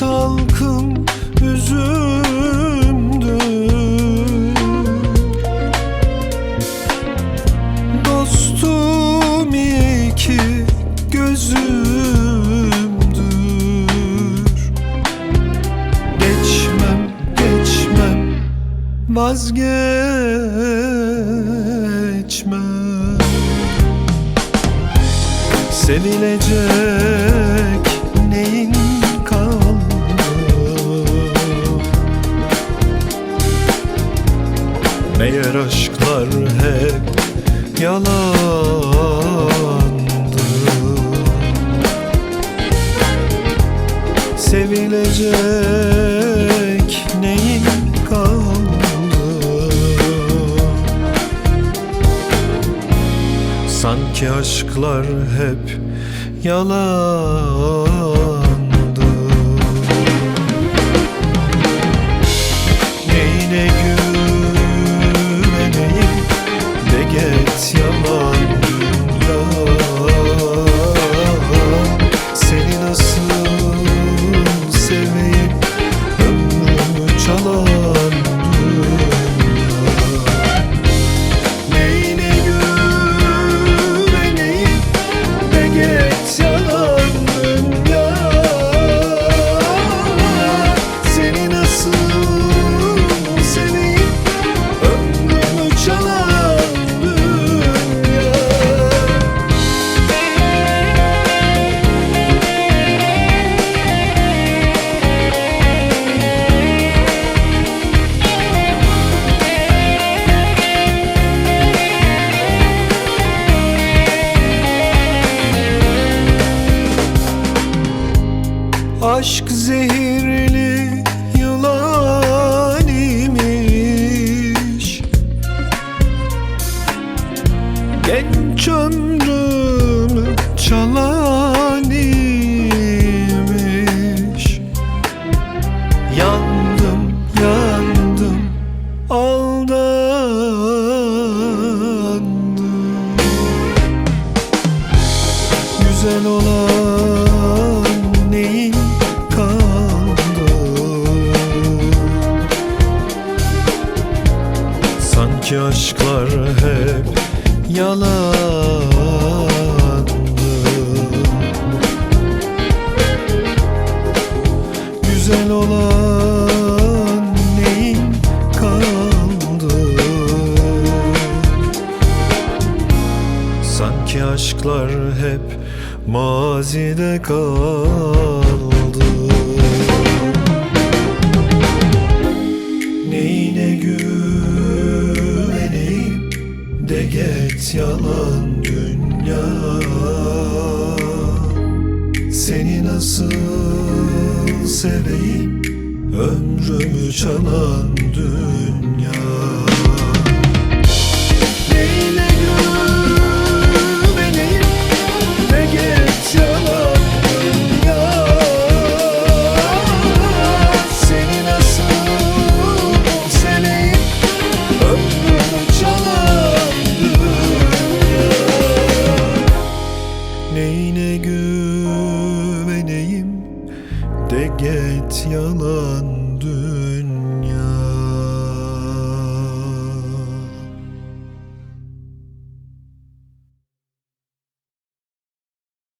salkım üzümdü Dostum iki gözümdür. Geçmem geçmem vazgeçmem. Sevilecek neyin Meğer aşklar hep yalandı Sevilecek neyin kaldı? Sanki aşklar hep yalandı Aşk zehirli yalandı. Güzel olan neyin kaldı Sanki aşklar hep mazide kaldı yalan dünya Seni nasıl seveyim? Ömrümü çalan dünya yalan